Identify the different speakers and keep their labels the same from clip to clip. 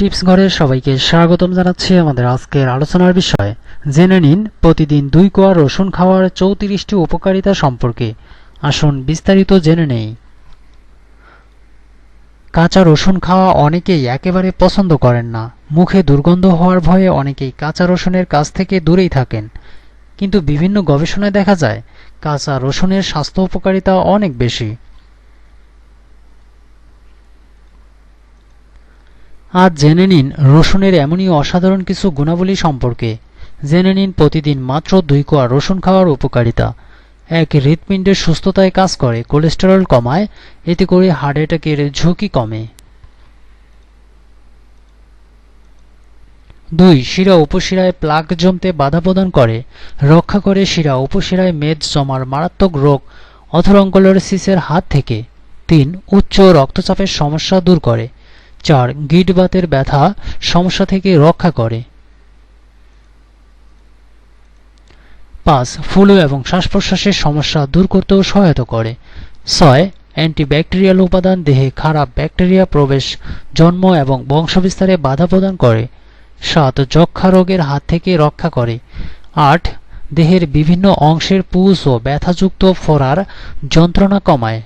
Speaker 1: Tips ঘরের সবাইকে স্বাগতম জানাচ্ছি আমাদের আজকের আলোচনার বিষয়। জেনে নিন, প্রতিদিন দুই কোয়া রসুন খাওয়ার চৌত্রিশটি উপকারিতা সম্পর্কে। আসুন বিস্তারিত জেনে নেই। কাঁচা রসুন খাওয়া অনেকেই একেবারে পছন্দ করেন না। মুখে দুর্গন্ধ হওয়ার ভয়ে অনেকেই কাঁচা রসুনের কাছ থেকে দূরেই থাকেন। কিন্তু বিভিন্ন গবেষণায় দেখা যায়, কাঁচা রসুনের স্বাস্থ্য উপকারিতা অনেক বেশি। আজ জেনে নিন, রসুনের এমনই অসাধারণ কিছু গুণাবলী সম্পর্কে। জেনে নিন, প্রতিদিন মাত্র দুই কোয়া রসুন খাওয়ার উপকারিতা। এক হৃৎপিণ্ডের সুস্থতায় কাজ করে, কোলেস্টেরল কমায়, এতে করে হার্ট অ্যাটাকের ঝুঁকি কমে। দুই, শিরা উপশিরায় প্লাক জমতে বাধা প্রদান করে, রক্ষা করে শিরা উপশিরায় মেদ জমার মারাত্মক রোগ অথরঙ্কলোসিসের হাত থেকে। তিন, উচ্চ রক্তচাপের সমস্যা দূর করে চার গিটবাতের ব্যথা সমস্যা থেকে রক্ষা করে। পাঁচ, ফ্লু এবং শ্বাস প্রশ্বাসের সমস্যা দূর করতেও সহায়তা করে। ছয়, অ্যান্টিব্যাকটেরিয়াল উপাদান দেহে খারাপ ব্যাকটেরিয়া প্রবেশ, জন্ম এবং বংশবিস্তারে বাধা প্রদান করে। সাত যক্ষা রোগের হাত থেকে রক্ষা করে। আট, দেহের বিভিন্ন অংশের পুষ ও ব্যথাযুক্ত ফোড়ার যন্ত্রণা কমায়।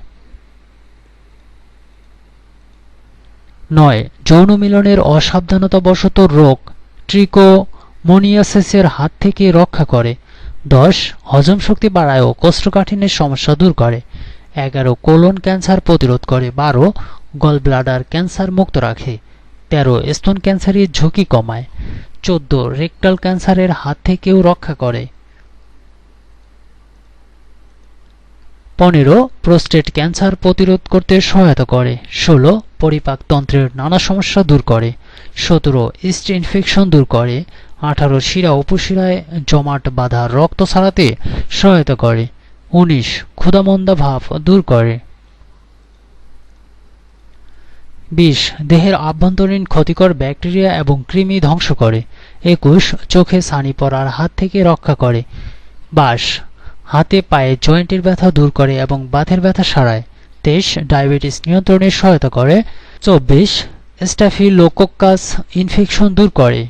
Speaker 1: নয়। যৌন মিলনের অসাবধানতাবশত রোগ ট্রিকোমোনিয়াসিসের হাত থেকে রক্ষা করে। দশ, হজম শক্তি বাড়ায় ও কোষ্ঠকাঠিন্যের সমস্যা দূর করে। এগারো, কোলন ক্যান্সার প্রতিরোধ করে। বারো গল ব্লাডার ক্যান্সার মুক্ত রাখে। তেরো, স্তন ক্যান্সারের ঝুঁকি কমায়। চোদ্দ, রেকটাল ক্যান্সারের হাত থেকেও রক্ষা করে। পনেরো প্রোস্টেট ক্যান্সার প্রতিরোধ করতে সহায়তা করে। ষোলো পরিপাকতন্ত্রের নানা সমস্যা দূর করে। সতেরো, ইস্ট ইনফেকশন দূর করে। আঠারো, শিরা উপশিরায় জমাট বাঁধা রক্ত ছাড়াতে সহায়তা করে। উনিশ, ক্ষুধামন্দা ভাব দূর করে। বিশ, দেহের আভ্যন্তরীণ ক্ষতিকর ব্যাকটেরিয়া এবং কৃমি ধ্বংস করে। একুশ, চোখে সানি পড়ার হাত থেকে রক্ষা করে। বাস হাতে পায়ে জয়েন্টের ব্যথা দূর করে এবং বাতের ব্যথা সারায়। তেইশ, ডায়াবেটিস নিয়ন্ত্রণে সহায়তা করে। চব্বিশ স্টাফি স্ট্যাফিলোকোকাস ইনফেকশন দূর করে।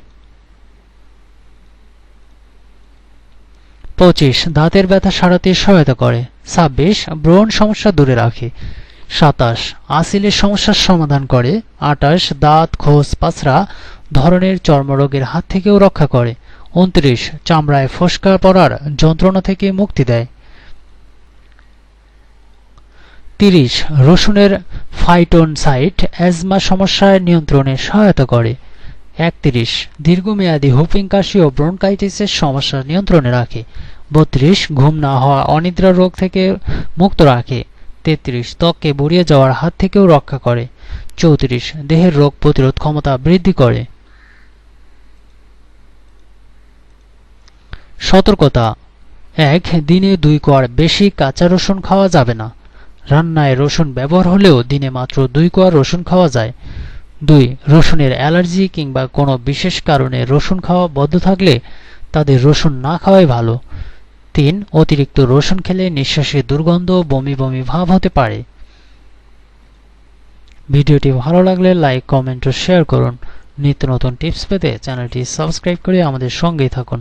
Speaker 1: পঁচিশ, দাঁতের ব্যথা সারাতে সহায়তা করে। ছাব্বিশ, ব্রণ সমস্যা দূরে রাখে। সাতাশ আসিলের সমস্যার সমাধান করে। আটাশ দাঁত খোস পাছড়া ধরনের চর্মরোগের হাত থেকেও রক্ষা করে। উনত্রিশ, চামড়ায় ফোসকা পড়ার যন্ত্রণা থেকে মুক্তি দেয়। তিরিশ, রসুনের ফাইটোন সাইট অ্যাজমা সমস্যার নিয়ন্ত্রণে সহায়তা করে। একত্রিশ, দীর্ঘমেয়াদী হুপিং, কাশি ও ব্রনকাইটিসের সমস্যা নিয়ন্ত্রণে রাখে। বত্রিশ, ঘুম না হওয়া, অনিদ্রা রোগ থেকে মুক্ত রাখে। তেত্রিশ, ত্বককে বুড়িয়ে যাওয়ার হাত থেকেও রক্ষা করে। চৌত্রিশ, দেহের রোগ প্রতিরোধ ক্ষমতা বৃদ্ধি করে। সতর্কতা। এক, দিনে দুই কোয়ার বেশি কাঁচা রসুন খাওয়া যাবে না। রান্নায় রসুন ব্যবহার হলেও দিনে মাত্র দুই কোয়া রসুন খাওয়া যায়। দুই, রসুনের অ্যালার্জি কিংবা কোনো বিশেষ কারণে রসুন খাওয়া বদ্ধ থাকলে তাদের রসুন না খাওয়াই ভালো। তিন, অতিরিক্ত রসুন খেলে নিঃশ্বাসে দুর্গন্ধ, বমি বমি ভাব হতে পারে। ভিডিওটি ভালো লাগলে লাইক, কমেন্ট ও শেয়ার করুন। নিত্য নতুন টিপস পেতে চ্যানেলটি সাবস্ক্রাইব করে আমাদের সঙ্গেই থাকুন।